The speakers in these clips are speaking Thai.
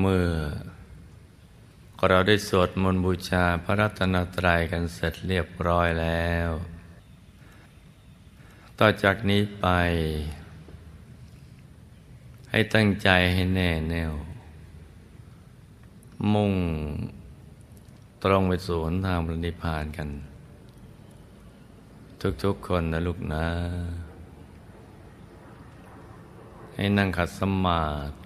เมื่อ เราได้สวดมนต์บูชาพระรัตนตรัยกันเสร็จเรียบร้อยแล้ว ต่อจากนี้ไป ให้ตั้งใจให้แน่แน่ว มุ่งตรงไปสู่หนทางพระนิพพานกัน ทุกๆคนนะลูกนะ ให้นั่งขัดสมาธิ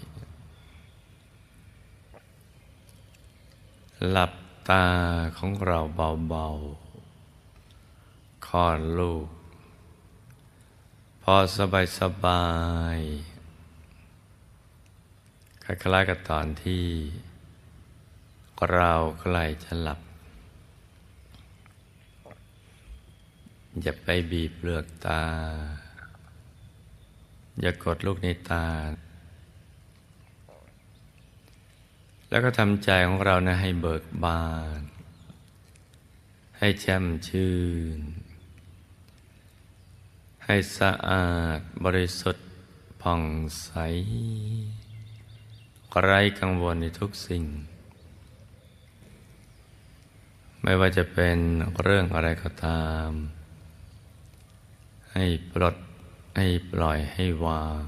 หลับตาของเราเบาๆคลอดลูก พอสบายสบายคล้ายๆกับตอนที่ เราใกล้จะหลับ อย่าไปบีบเปลือกตา อย่ากดลูกในตา แล้วก็ทำใจของเรานะให้เบิกบาน ให้แช่มชื่น ให้สะอาดบริสุทธิ์ผ่องใสไร้กังวลในทุกสิ่ง ไม่ว่าจะเป็นเรื่องอะไรก็ตาม ให้ปลดให้ปล่อยให้วาง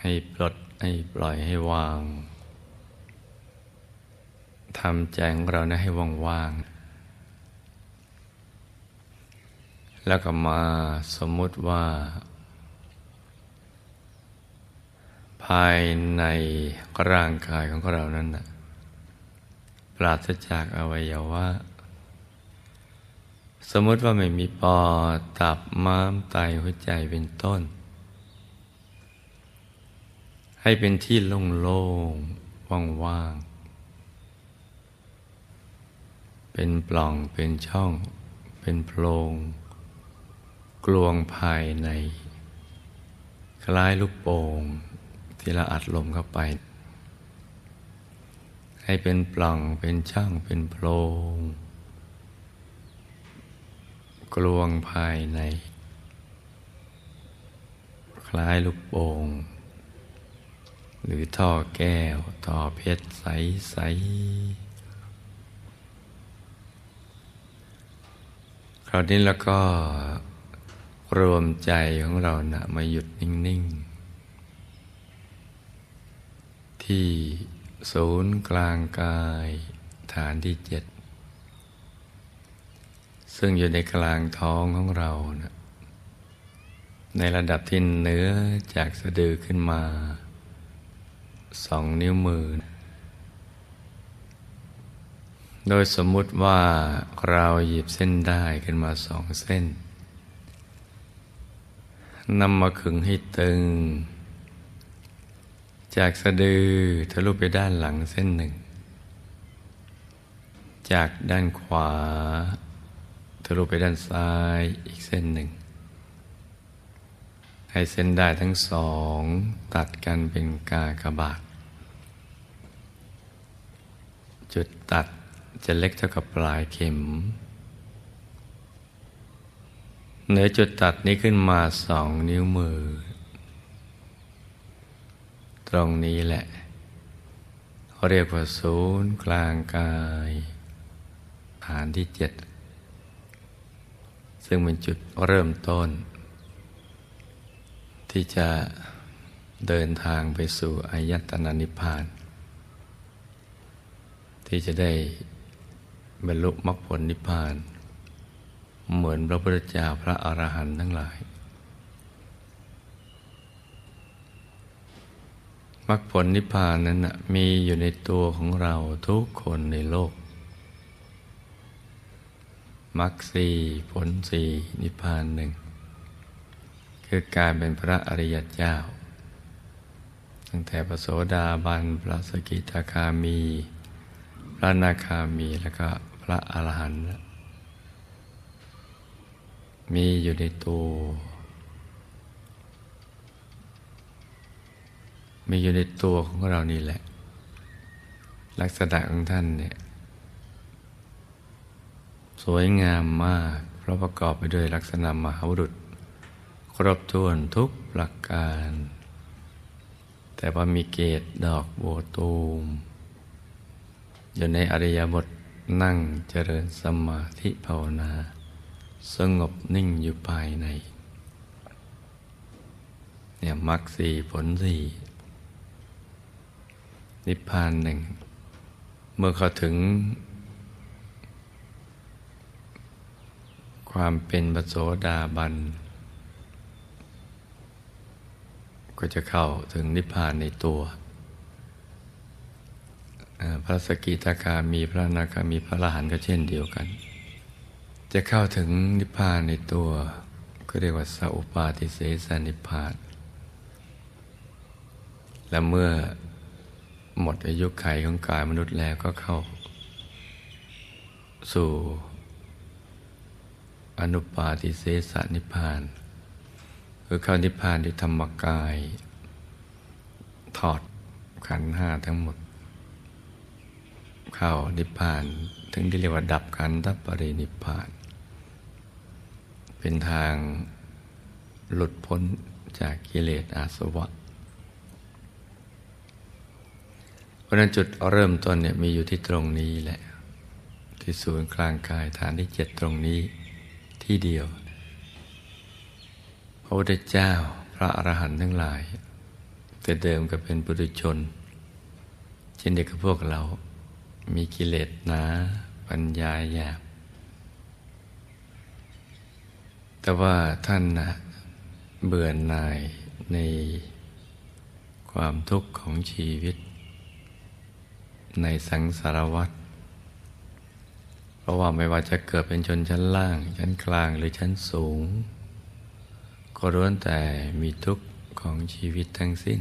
ให้ปลดให้ปล่อยให้วางทำใจของเรานะให้ว่างๆแล้วก็มาสมมุติว่า ภายในร่างกายของเรานั้นนะปราศจากอวัยวะสมมติว่าไม่มีปอดตับม้ามไตหัวใจเป็นต้น ให้เป็นที่โล่งๆว่างๆ เป็นปล่องเป็นช่อง เป็นโพรง กลวงภายใน คล้ายลูกโป่งที่เราอัดลมเข้าไป ให้เป็นปล่องเป็นช่องเป็นโพรง กลวงภายใน คล้ายลูกโป่ง หรือท่อแก้ว ท่อเพชรใสๆคราวนี้แล้วก็รวมใจของเรานะมาหยุดนิ่ง ๆ ที่ศูนย์กลางกายฐานที่เจ็ด ซึ่งอยู่ในกลางท้องของเรานะในระดับที่เนื้อจากสะดือขึ้นมา สองนิ้วมือ โดยสมมุติว่าเราหยิบเส้นได้ขึ้นมาสองเส้นนำมาขึงให้ตึง จากสะดือทะลุไปด้านหลังเส้นหนึ่ง จากด้านขวาทะลุไปด้านซ้ายอีกเส้นหนึ่ง ให้เส้นได้ทั้งสอง ตัดกันเป็นกากบาท จุดตัดจะเล็กเท่ากับปลายเข็ม เหนือจุดตัดนี้ขึ้นมาสองนิ้วมือ ตรงนี้แหละเขาเรียกว่าศูนย์กลางกาย ฐานที่เจ็ด ซึ่งเป็นจุดเริ่มต้น ที่จะเดินทางไปสู่อายตนะนิพพาน ที่จะได้บรรลุมรรคผลนิพพาน เหมือนพระพุทธเจ้าพระอรหันต์ทั้งหลายมรรคผลนิพพานนั้นมีอยู่ในตัวของเราทุกคนในโลกมรรคสี่ผลสี่นิพพานหนึ่ง คือการเป็นพระอริยเจ้า ตั้งแต่พระโสดาบัน พระสกิทาคามี พระนาคามีแล้วก็พระอรหันต์มีอยู่ในตัวมีอยู่ในตัวของเรานี่แหละ ลักษณะของท่านเนี่ย สวยงามมาก เพราะประกอบไปด้วยลักษณะมหาบุรุษ รบถ้วนทุกประการ แต่ว่ามีเกตดอกโบตูม อยู่ในอริยบทนั่งเจริญสมาธิภาวนา สงบนิ่งอยู่ภายใน เนี่ยมรรคสี่ผลสี่นิพพานหนึ่ง เมื่อเขาถึง ความเป็นปโสดาบัน ก็จะเข้าถึงนิพพานในตัวพระสกิทาคามีพระนาคามีพระอรหันต์ก็เช่นเดียวกัน จะเข้าถึงนิพพานในตัว ก็เรียกว่าสัพปาทิเสสนิพพาน และเมื่อหมดอายุไขของกายมนุษย์แล้วก็เข้า สู่อนุปาทิเสสนิพพาน คือเข้านิพพานที่ธรรมกาย ถอดขันห้าทั้งหมด เข้านิพพานถึงที่เรียกว่าดับขันธปรินิพพาน เป็นทางหลุดพ้นจากกิเลสอาสวะเพราะนั้นจุดเริ่มต้นเนี่ยมีอยู่ที่ตรงนี้แหละ ที่ศูนย์กลางกายฐานที่เจ็ดตรงนี้ที่เดียว ระพุทธเจ้าพระอรหันต์ทั้งหลาย แต่เดิมก็เป็นปุถุชน เช่นเดียวกับพวกเรา มีกิเลสหนาปัญญาหยาบ แต่ว่าท่านนะเบื่อหน่ายในความทุกข์ของชีวิต ในสังสารวัฏเพราะว่าไม่ว่าจะเกิดเป็นชนชั้นล่าง ชั้นกลางหรือชั้นสูง ก็ล้วนแต่มีทุกข์ของชีวิตทั้งสิ้น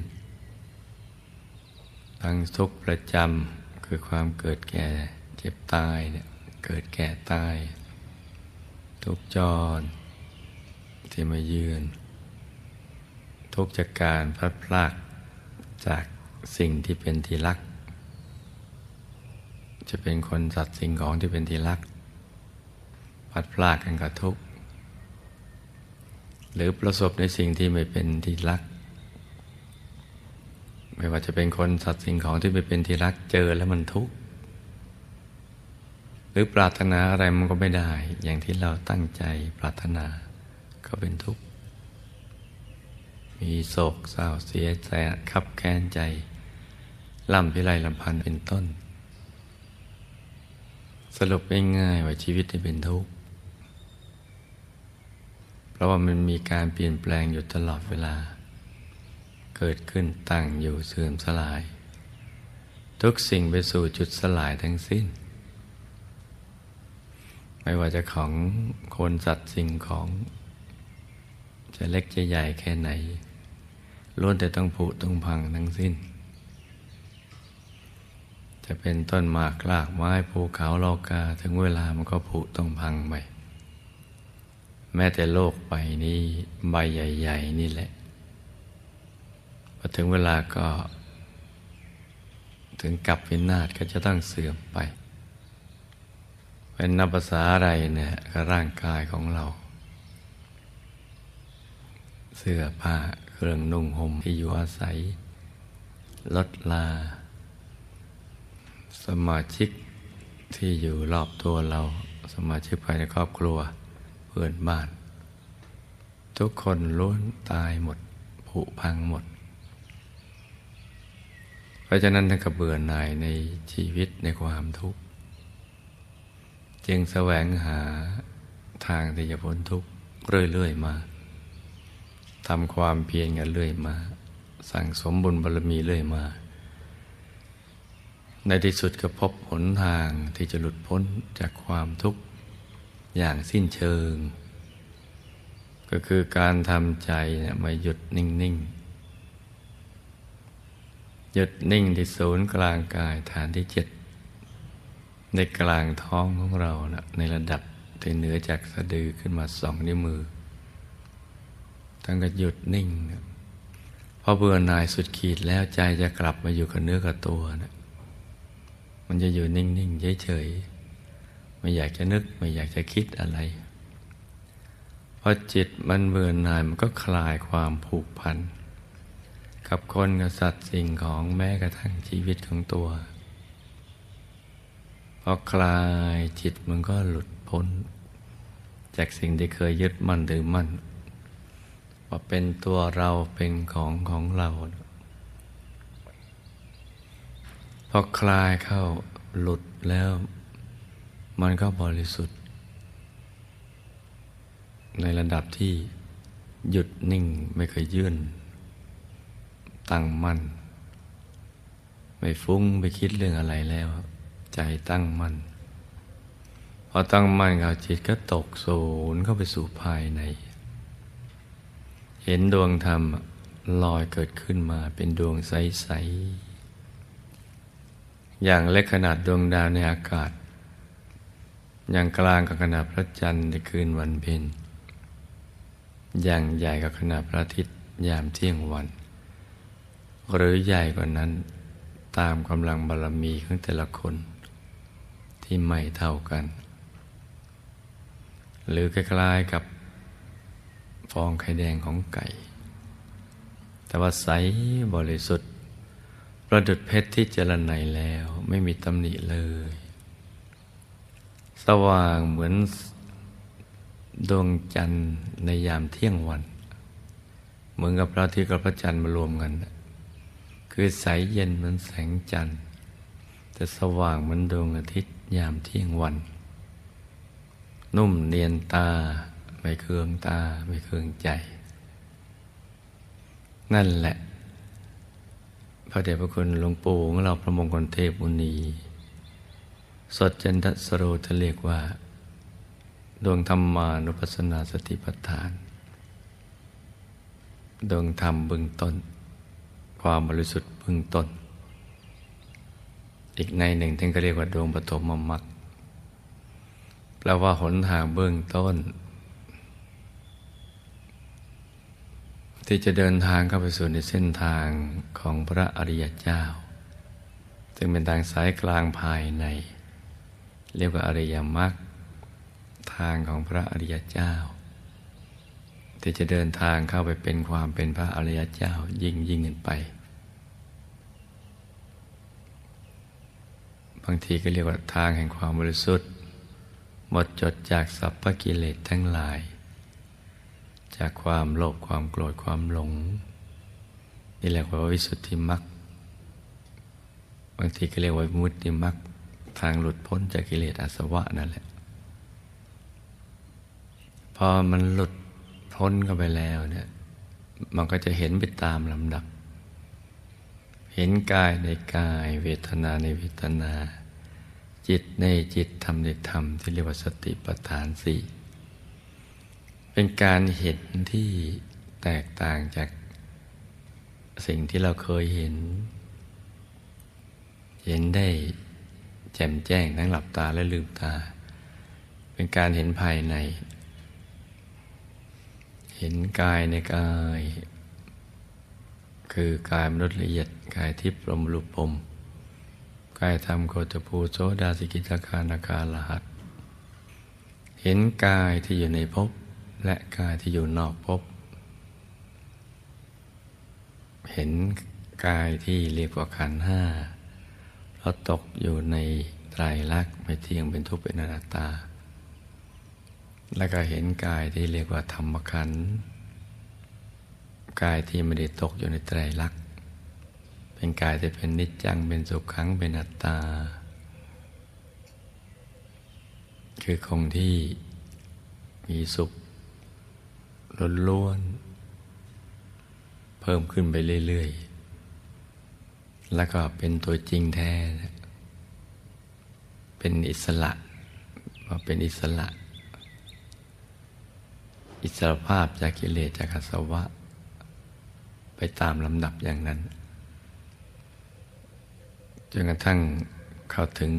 ทั้งทุกข์ประจำคือความเกิดแก่เจ็บตายเนี่ยเกิดแก่ตาย ทุกจรที่มาเยือน ทุกจากการพลัดพรากจากสิ่งที่เป็นที่รัก จะเป็นคนสัตว์สิ่งของที่เป็นที่รักพลัดพรากกันกับทุกข์ หรือประสบในสิ่งที่ไม่เป็นที่รัก ไม่ว่าจะเป็นคนสัตว์สิ่งของที่ไม่เป็นที่รักเจอแล้วมันทุกข์หรือปรารถนาอะไรมันก็ไม่ได้ อย่างที่เราตั้งใจปรารถนาก็เป็นทุกข์มีโศกเศร้าเสียใจขับแค้นใจล่ำพิไรลำพันธ์เป็นต้น สรุปง่ายๆว่าชีวิตที่เป็นทุกข์ ราะว่ามันมีการเปลี่ยนแปลงอยู่ตลอดเวลา เกิดขึ้นตั้งอยู่เสื่อมสลาย ทุกสิ่งไปสู่จุดสลายทั้งสิ้น ไม่ว่าจะของคนสัตว์สิ่งของ จะเล็กจะใหญ่แค่ไหนล้วนแต่ต้องผุต้องพังทั้งสิ้น จะเป็นต้นหมากลากไม้ภูเขาโลกาถึงเวลามันก็ผุต้องพังไป แม้แต่โลกใบนี้ใบใหญ่ ๆ นี่แหละพอถึงเวลาก็ ถึงกลับวินาศก็จะต้องเสื่อมไป เป็นนับภาษาอะไรเนี่ยก็ร่างกายของเรา เสื้อผ้าเครื่องนุ่งห่มที่อยู่อาศัยลดลา สมาชิกที่อยู่รอบตัวเรา สมาชิกภายในครอบครัว เพื่อนบ้าน ทุกคนล้วนตายหมดผุพังหมด เพราะฉะนั้นท่านก็เบื่อหน่ายในชีวิตในความทุกข์ จึงแสวงหาทางที่จะพ้นทุกข์เรื่อย ๆ มาทำความเพียรกันเรื่อยมา สั่งสมบุญบารมีเรื่อยมา ในที่สุดก็พบหนทางที่จะหลุดพ้นจากความทุกข์ อย่างสิ้นเชิง ก็คือการทำใจเนี่ยมาหยุดนิ่ง ๆ หยุดนิ่งที่ศูนย์กลางกายฐานที่เจ็ดในกลางท้องของเรานะในระดับที่เหนือจากสะดือขึ้นมาสองนิ้วมือทั้งก็หยุดนิ่งนะพอเบื่อหน่ายสุดขีดแล้วใจจะกลับมาอยู่กับเนื้อกับตัวนะมันจะอยู่นิ่ง ๆ เฉยๆ ไม่อยากจะนึกไม่อยากจะคิดอะไรพอจิตมันเบื่อหน่ายมันก็คลายความผูกพัน กับคนกับสัตว์สิ่งของแม้กระทั่งชีวิตของตัว พอคลายจิตมันก็หลุดพ้น จากสิ่งที่เคยยึดมั่นถือมั่นว่าเป็นตัวเราเป็นของของเรา พอคลายเข้าหลุดแล้ว มันก็บริสุทธิ์ ในระดับที่หยุดนิ่งไม่เคยยื่น ตั้งมั่น ไม่ฟุ้งไปคิดเรื่องอะไรแล้ว ใจตั้งมั่นพอตั้งมั่นเขาจิตก็ตกศูนย์เข้าไปสู่ภายใน เห็นดวงธรรมลอยเกิดขึ้นมาเป็นดวงใส ๆ อย่างเล็กขนาดดวงดาวในอากาศ อย่างกลางกับขนาดพระจันทร์ในคืนวันเพ็ญอย่างใหญ่กับขนาดพระอาทิตย์ยามเที่ยงวัน หรือใหญ่กว่านั้นตามกำลังบารมีของแต่ละคน ที่ไม่เท่ากัน หรือคล้ายๆกับฟองไข่แดงของไก่ แต่ว่าใสบริสุทธิ์ ประดุดเพชรที่เจรไนแล้วไม่มีตำหนิเลย ว่างเหมือนดวงจันทร์ในยามเที่ยงวัน เหมือนกับพระอาทิตย์กับพระจันทร์มารวมกัน คือใสเย็นเหมือนแสงจันทร์ แต่สว่างเหมือนดวงอาทิตย์ยามเที่ยงวัน นุ่มเนียนตา ไม่เคืองตา ไม่เคืองใจ นั่นแหละ พระเดชพระคุณหลวงปู่ของเราพระมงคลเทพมุนี สดจันทสโรจะเรียกว่า ดวงธรรมานุปัสสนาสติปัฏฐาน ดวงธรรมเบื้องต้น ความบริสุทธิ์เบื้องต้น อีกในหนึ่งท่านก็เรียกว่าดวงปฐมมรรคแปลว่าหนทางเบื้องต้น ที่จะเดินทางเข้าไปสู่ในเส้นทางของพระอริยเจ้าซึ่งเป็นทางสายกลางภายใน เรียกว่าอริยมรรคทางของพระอริยเจ้า ที่จะเดินทางเข้าไปเป็นความเป็นพระอริยเจ้ายิ่งยิ่งขึ้นไป บางทีก็เรียกว่าทางแห่งความบริสุทธิ์ หมดจดจากสัพพกิเลสทั้งหลาย จากความโลภความโกรธความหลง นี่เรียกว่าวิสุทธิมรรคบางทีก็เรียกว่ามุตติมรรค ทางหลุดพ้นจากกิเลสอาสวะนั่นแหละ พอมันหลุดพ้นเข้าไปแล้วเนี่ย มันก็จะเห็นไปตามลำดับ เห็นกายในกายเวทนาในเวทนา จิตในจิตธรรมในธรรมที่เรียกว่าสติปัฏฐานสี่เป็นการเห็นที่แตกต่างจากสิ่งที่เราเคยเห็น เห็นได้ แจ่มแจ้งทั้งหลับตาและลืมตา เป็นการเห็นภายใน เห็นกายในกาย คือกายมนุษย์ละเอียดกายทิพย์ลมรูปปมกายธรรมโคตภูโสดาสิกิจาคานาคาลหัสเห็นกายที่อยู่ในภพและกายที่อยู่นอกภพเห็นกายที่เรียกว่าขันห้า เราตกอยู่ในไตรลักษณ์ไม่เที่ยงเป็นทุกข์เป็นอนัตตา แล้วก็เห็นกายที่เรียกว่าธรรมขันธ์กายที่ไม่ได้ตกอยู่ในไตรลักษณ์เป็นกายที่เป็นนิจจังเป็นสุขขังเป็นอัตตา คือคงที่มีสุขล้นล้วน เพิ่มขึ้นไปเรื่อยๆ แล้วก็เป็นตัวจริงแท้ เป็นอิสระมาเป็นอิสระ อิสระภาพจากกิเลสจากอาสวะ ไปตามลำดับอย่างนั้น จนกระทั่งเข้าถึง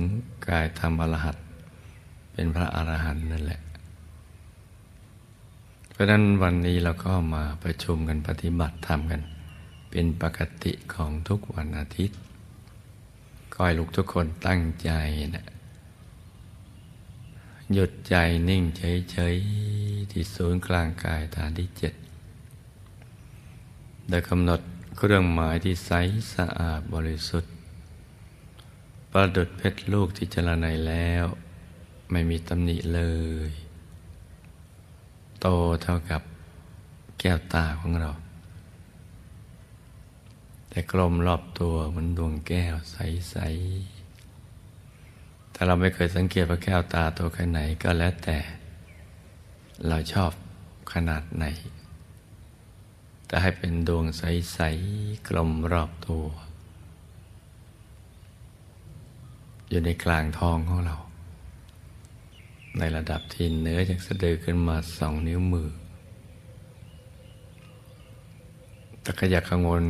กายธรรมอรหัตเป็นพระอรหันต์นั่นแหละ เพราะฉะนั้นวันนี้เราก็มาประชุมกันปฏิบัติธรรมกัน เป็นปกติของทุกวันอาทิตย์ขอให้ลูกทุกคนตั้งใจนะหยุดใจนิ่งเฉยๆที่ศูนย์กลางกายฐานที่เจ็ดโดยกำหนดเครื่องหมายที่ใสสะอาดบริสุทธิ์ ประดุดเพชรลูกที่เจรไนแล้ว ไม่มีตำหนิเลย โตเท่ากับแก้วตาของเรา แต่กลมรอบตัวเหมือนดวงแก้วใส ๆ ถ้าเราไม่เคยสังเกตว่าแก้วตาตัวแค่ไหนก็แล้วแต่ เราชอบขนาดไหน แต่ให้เป็นดวงใส ๆ กลมรอบตัว อยู่ในกลางท้องของเรา ในระดับที่เนื้อจากสะดือขึ้นมาสองนิ้วมือ แต่ก็อย่ากังวล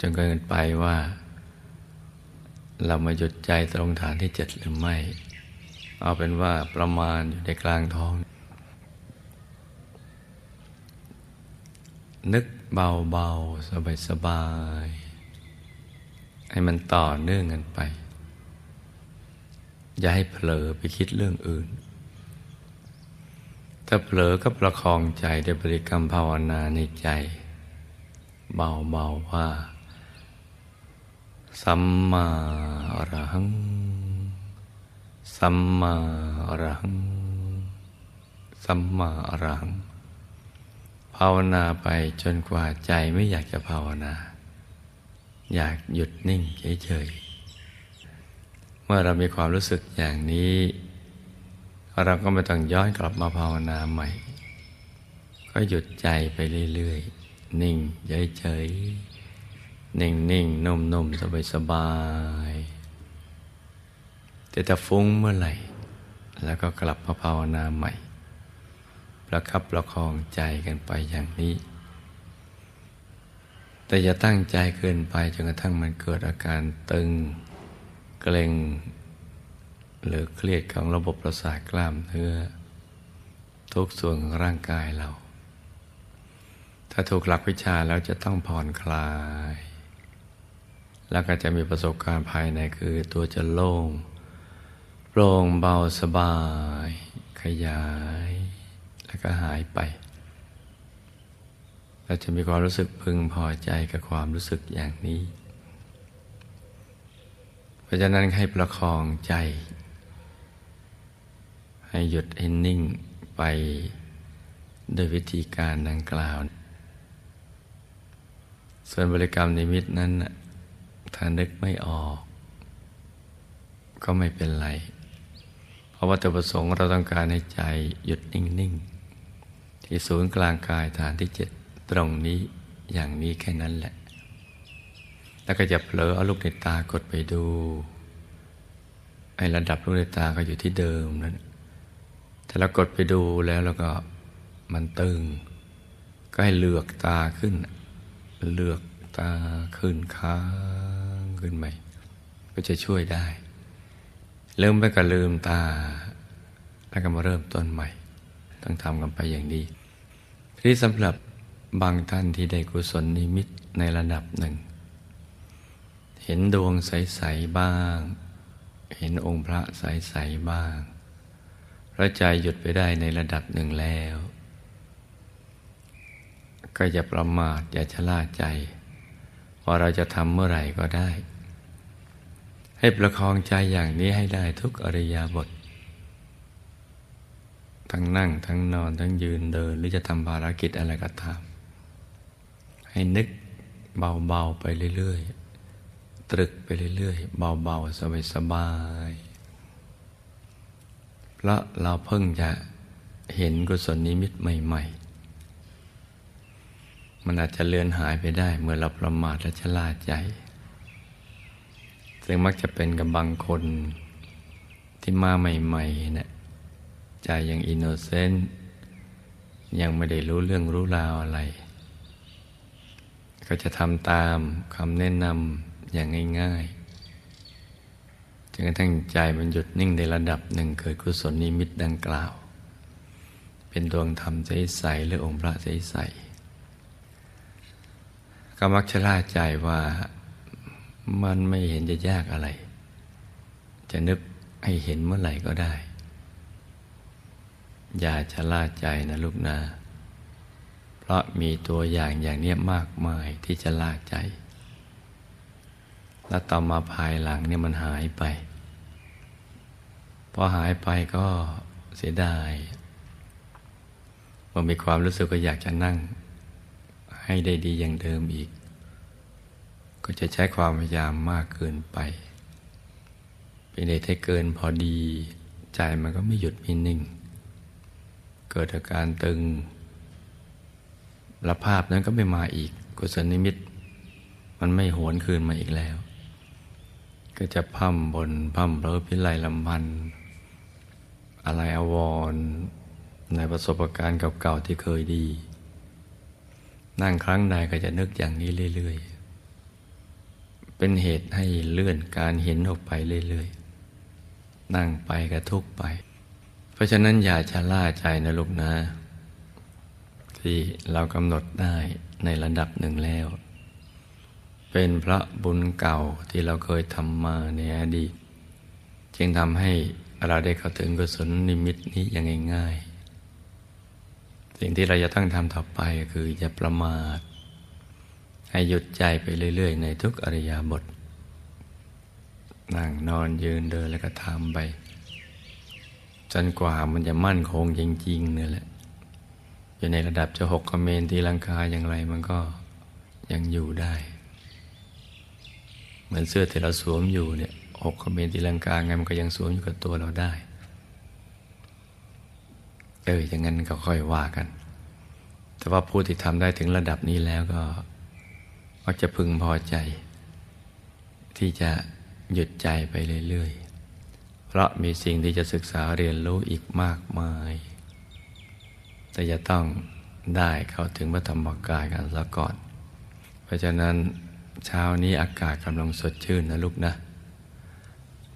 จนเกินไปว่า เรามาหยุดใจตรงฐานที่เจ็ดหรือไม่ เอาเป็นว่าประมาณอยู่ในกลางท้อง นึกเบาๆ สบายๆ ให้มันต่อเนื่องกันไป อย่าให้เผลอไปคิดเรื่องอื่น ถ้าเผลอก็ประคองใจด้วยบริกรรมภาวนาในใจ เบาๆว่า สัมมาอรหัง สัมมาอรหัง สัมมาอรหัง ภาวนาไปจนกว่าใจไม่อยากจะภาวนา อยากหยุดนิ่งเฉยๆ เมื่อเรามีความรู้สึกอย่างนี้ เราก็ไม่ต้องย้อนกลับมาภาวนาใหม่ ก็หยุดใจไปเรื่อยๆ นิ่งเฉยๆนิ่งๆนนุ่มๆสบายๆแต่ถ้าฟุ้งเมื่อไหร่ แล้วก็กลับมาภาวนาใหม่ ประคับประคองใจกันไปอย่างนี้ แต่อย่าตั้งใจเกินไปจนกระทั่งมันเกิดอาการตึง เกร็ง หรือเครียดของระบบประสาทกล้ามเนื้อ ทุกส่วนของร่างกายเรา ถ้าถูกหลักวิชาแล้วจะต้องผ่อนคลาย แล้วก็จะมีประสบการณ์ภายในคือตัวจะโล่งโปร่งเบาสบาย ขยาย แล้วก็หายไปเราจะมีความรู้สึกพึงพอใจกับความรู้สึกอย่างนี้ เพราะฉะนั้นให้ประคองใจ ให้หยุดให้นิ่งไปโดวยวิธีการดังกล่าว ส่วนบริกรรมนิมิตนั้นนะถ้านึกไม่ออก ก็ไม่เป็นไร เพราะว่าตัวประสงค์เราต้องการให้ใจหยุดนิ่ง ๆ ที่ศูนย์กลางกายฐานที่เจ็ดตรงนี้อย่างนี้แค่นั้นแหละ แล้วก็จะเผลอเอาลูกในตากดไปดู ไอ้ระดับลูกในตาก็อยู่ที่เดิมนั้นถ้าเรากดไปดูแล้วแล้วก็มันตึง ก็ให้เลือกตาขึ้น เลือกตาขึ้นค้างขึ้นใหม่ ก็จะช่วยได้ลืมไปก็ลืมตา แล้วก็มาเริ่มต้นใหม่ ต้องทำกันไปอย่างดีที่สำหรับบางท่านที่ได้กุศลนิมิตในระดับหนึ่ง เห็นดวงใส ๆ บ้าง เห็นองค์พระใส ๆ บ้างพระใจหยุดไปได้ในระดับหนึ่งแล้ว ก็อย่าประมาทอย่าชะล่าใจ ว่าเราจะทำเมื่อไหร่ก็ได้ ให้ประคองใจอย่างนี้ให้ได้ทุกอริยาบท ทั้งนั่งทั้งนอนทั้งยืนเดิน หรือจะทำภารกิจอะไรก็ตามให้นึกเบาๆไปเรื่อยๆ ตรึกไปเรื่อยๆ เบาๆ สบายๆเพราะเราเพิ่งจะเห็นกุศลนิมิตใหม่ ๆ มันอาจจะเลือนหายไปได้ เมื่อเราประมาทและชะล่าใจ ซึ่งมักจะเป็นกับบางคนที่มาใหม่ๆเนะี่ยใจยังอินโนเซนต์ยังไม่ได้รู้เรื่องรู้ราวอะไร ก็จะทำตามคำแนะนำอย่างง่ายๆจนกระทั่งใจมันหยุดนิ่งในระดับหนึ่งเกิดกุศลนิมิตดังกล่าว เป็นดวงธรรมใสๆหรือองค์พระใสๆ ก็มักชะล่าใจว่ามันไม่เห็นจะยากอะไร จะนึกให้เห็นเมื่อไหร่ก็ได้ อย่าชะล่าใจนะลูกนะเพราะมีตัวอย่างอย่างเนี้ยมากมายที่จะล่าใจ แล้วต่อมาภายหลังเนี่ยมันหายไป พอหายไปก็เสียดายพอมีความรู้สึกก็อยากจะนั่ง ให้ได้ดีอย่างเดิมอีก ก็จะใช้ความพยายามมากเกินไปเป็นเหตุให้เกินพอดีใจมันก็ไม่หยุดไม่นิ่ง เกิดอาการตึงและภาพนั้นก็ไม่มาอีกกุศลนิมิต มันไม่หวนคืนมาอีกแล้ว ก็จะพั่มบนพั่มเพลพิไลลำพันธ์อะไรอาวรในประสบการณ์เก่าๆที่เคยดี นั่งครั้งใดก็จะนึกอย่างนี้เรื่อย ๆ เป็นเหตุให้เลื่อนการเห็นออกไปเรื่อย ๆ นั่งไปก็ทุกไป เพราะฉะนั้นอย่าชะล่าใจนะลูกนะ ที่เรากำหนดได้ในระดับหนึ่งแล้ว เป็นพระบุญเก่าที่เราเคยทำมาในอดีต จึงทำให้เราได้เข้าถึงกุศลนิมิตนี้อย่างง่ายๆ สิ่งที่เราจะต้องทำต่อไปก็คืออย่าประมาท ให้หยุดใจไปเรื่อย ๆ ในทุกอริยาบท นั่งนอนยืนเดินแล้วก็ทำไปจนกว่ามันจะมั่นคงจริงๆเนี่ยแหละ อยู่ในระดับจะหกคเมนตีลังกาอย่างไรมันก็ยังอยู่ได้ เหมือนเสื้อที่เราสวมอยู่เนี่ยหกคเมนตีลังกาไงมันก็ยังสวมอยู่กับตัวเราได้ เอออย่างนั้นก็ค่อยว่ากัน แต่ว่าผู้ที่ทำได้ถึงระดับนี้แล้วก็ มักจะพึงพอใจ ที่จะหยุดใจไปเรื่อยๆ เพราะมีสิ่งที่จะศึกษาเรียนรู้อีกมากมาย แต่จะต้องได้เข้าถึงพระธรรมกายกันซะก่อน เพราะฉะนั้นเช้านี้อากาศกำลังสดชื่นนะลูกนะ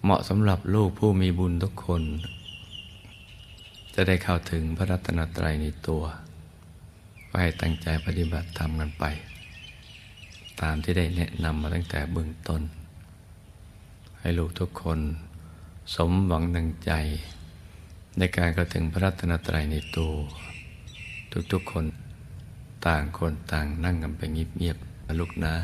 เหมาะสำหรับลูกผู้มีบุญทุกคน จะได้เข้าถึงพระรัตนตรัยในตัวก็ให้ตั้งใจปฏิบัติธรรมกันไป ตามที่ได้แนะนำมาตั้งแต่เบื้องต้น ให้ลูกทุกคนสมหวังดังใจ ในการเข้าถึงพระรัตนตรัยในตัวทุกๆคนต่างคนต่างนั่งกันไปเงียบๆนะลูกนะ